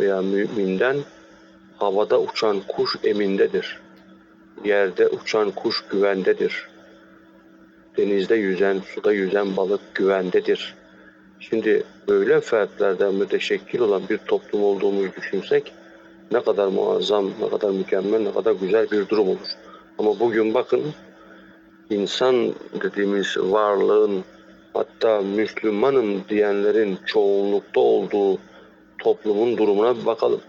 veya müminden havada uçan kuş emindedir. Yerde uçan kuş güvendedir. Denizde yüzen, suda yüzen balık güvendedir. Şimdi böyle fertlerden müteşekkil olan bir toplum olduğumuzu düşünsek ne kadar muazzam, ne kadar mükemmel, ne kadar güzel bir durum olur. Ama bugün bakın insan dediğimiz varlığın hatta Müslümanım diyenlerin çoğunlukta olduğu toplumun durumuna bir bakalım.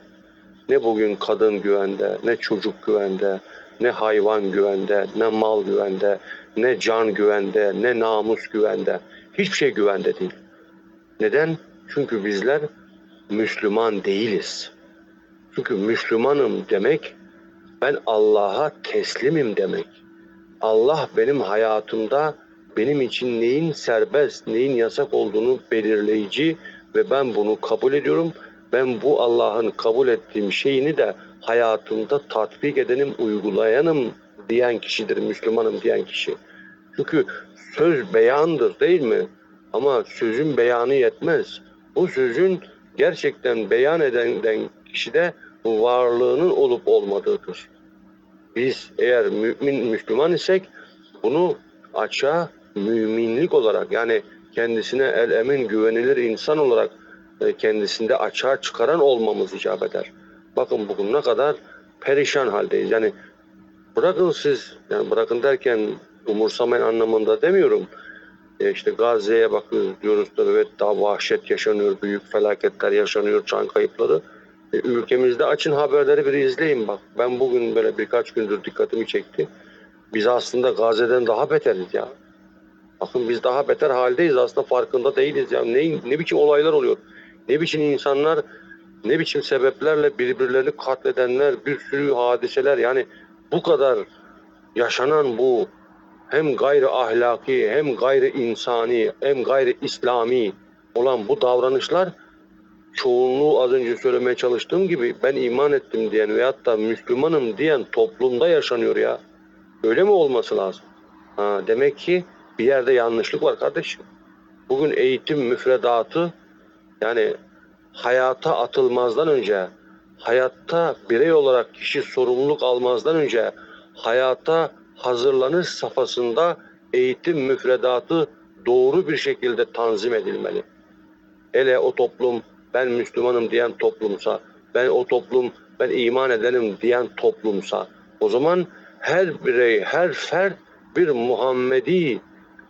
Ne bugün kadın güvende, ne çocuk güvende, ne hayvan güvende, ne mal güvende, ne can güvende, ne namus güvende. Hiçbir şey güvende değil. Neden? Çünkü bizler Müslüman değiliz. Çünkü Müslümanım demek ben Allah'a teslimim demek. Allah benim hayatımda benim için neyin serbest, neyin yasak olduğunu belirleyici ve ben bunu kabul ediyorum. Ben bu Allah'ın kabul ettiğim şeyini de hayatımda tatbik edenim, uygulayanım diyen kişidir, Müslümanım diyen kişi. Çünkü söz beyandır değil mi? Ama sözün beyanı yetmez. O sözün gerçekten beyan eden kişide varlığının olup olmadığıdır. Biz eğer mümin Müslüman isek bunu açığa müminlik olarak yani kendisine el emin güvenilir insan olarak kendisinde açığa çıkaran olmamız icap eder. Bakın bugün ne kadar perişan haldeyiz. Yani bırakın siz yani bırakın derken umursamayın anlamında demiyorum. E işte Gazze'ye bakıyoruz diyoruz da evet daha vahşet yaşanıyor, büyük felaketler yaşanıyor, can kayıpları. E, ülkemizde açın haberleri bir izleyin bak. Ben bugün böyle birkaç gündür dikkatimi çekti. Biz aslında Gazze'den daha beteriz ya. Bakın biz daha beter haldeyiz aslında farkında değiliz ya. Ne, ne biçim olaylar oluyor. Ne biçim insanlar, ne biçim sebeplerle birbirlerini katledenler, bir sürü hadiseler yani bu kadar yaşanan bu hem gayri ahlaki hem gayri insani hem gayri İslami olan bu davranışlar çoğunluğu az önce söylemeye çalıştığım gibi ben iman ettim diyen veyahut da Müslümanım diyen toplumda yaşanıyor ya. Öyle mi olması lazım? Ha, demek ki bir yerde yanlışlık var kardeşim. Bugün eğitim müfredatı yani hayata atılmazdan önce, hayatta birey olarak kişi sorumluluk almazdan önce hayata hazırlanış safhasında eğitim müfredatı doğru bir şekilde tanzim edilmeli. Hele o toplum ben Müslümanım diyen toplumsa, ben o toplum ben iman edenim diyen toplumsa o zaman her birey, her fert bir Muhammedi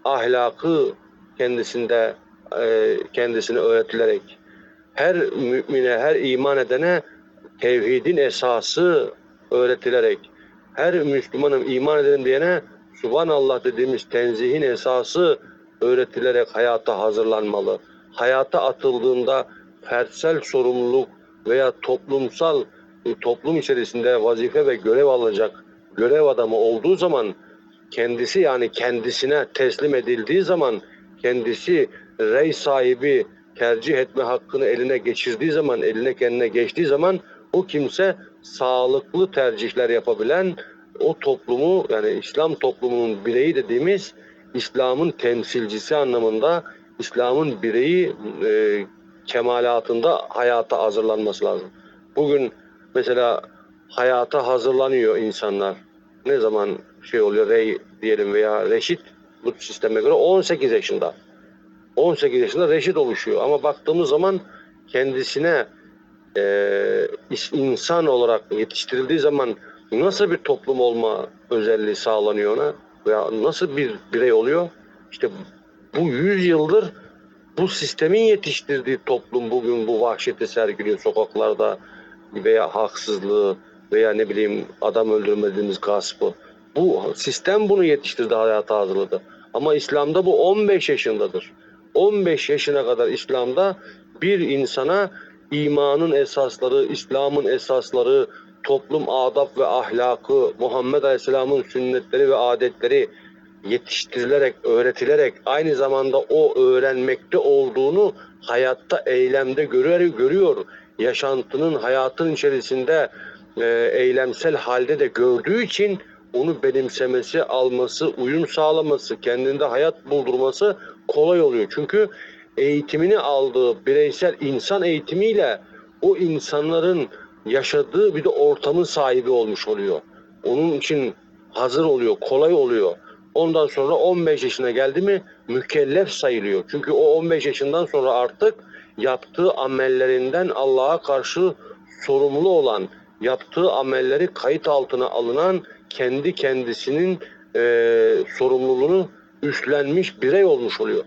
ahlakı kendisinde e, kendisine öğretilerek her mümine, her iman edene tevhidin esası öğretilerek her Müslümanım iman ederim diyene Subhanallah dediğimiz tenzihin esası öğretilerek hayata hazırlanmalı. Hayata atıldığında fertsel sorumluluk veya toplumsal e, toplum içerisinde vazife ve görev alacak görev adamı olduğu zaman kendisi yani kendisine teslim edildiği zaman kendisi rey sahibi tercih etme hakkını eline geçirdiği zaman eline kendine geçtiği zaman o kimse sağlıklı tercihler yapabilen o toplumu yani İslam toplumunun bireyi dediğimiz İslam'ın temsilcisi anlamında İslam'ın bireyi e, kemalatında hayata hazırlanması lazım. Bugün mesela hayata hazırlanıyor insanlar. Ne zaman şey oluyor rey diyelim veya reşit bu sisteme göre 18 yaşında. 18 yaşında reşit oluşuyor ama baktığımız zaman kendisine e, insan olarak yetiştirildiği zaman nasıl bir toplum olma özelliği sağlanıyor ona veya nasıl bir birey oluyor? İşte bu 100 yıldır bu sistemin yetiştirdiği toplum bugün bu vahşeti sergiliyor sokaklarda veya haksızlığı veya ne bileyim adam öldürmediğimiz gaspı. Bu sistem bunu yetiştirdi, hayata hazırladı. Ama İslam'da bu 15 yaşındadır. 15 yaşına kadar İslam'da bir insana imanın esasları, İslam'ın esasları, toplum adab ve ahlakı, Muhammed Aleyhisselam'ın sünnetleri ve adetleri yetiştirilerek, öğretilerek aynı zamanda o öğrenmekte olduğunu hayatta, eylemde görüyor, görüyor. Yaşantının, hayatın içerisinde e, eylemsel halde de gördüğü için onu benimsemesi, alması, uyum sağlaması, kendinde hayat buldurması kolay oluyor. Çünkü eğitimini aldığı bireysel insan eğitimiyle o insanların yaşadığı bir de ortamın sahibi olmuş oluyor. Onun için hazır oluyor, kolay oluyor. Ondan sonra 15 yaşına geldi mi mükellef sayılıyor. Çünkü o 15 yaşından sonra artık yaptığı amellerinden Allah'a karşı sorumlu olan, yaptığı amelleri kayıt altına alınan kendi kendisinin eee, sorumluluğunu üstlenmiş birey olmuş oluyor.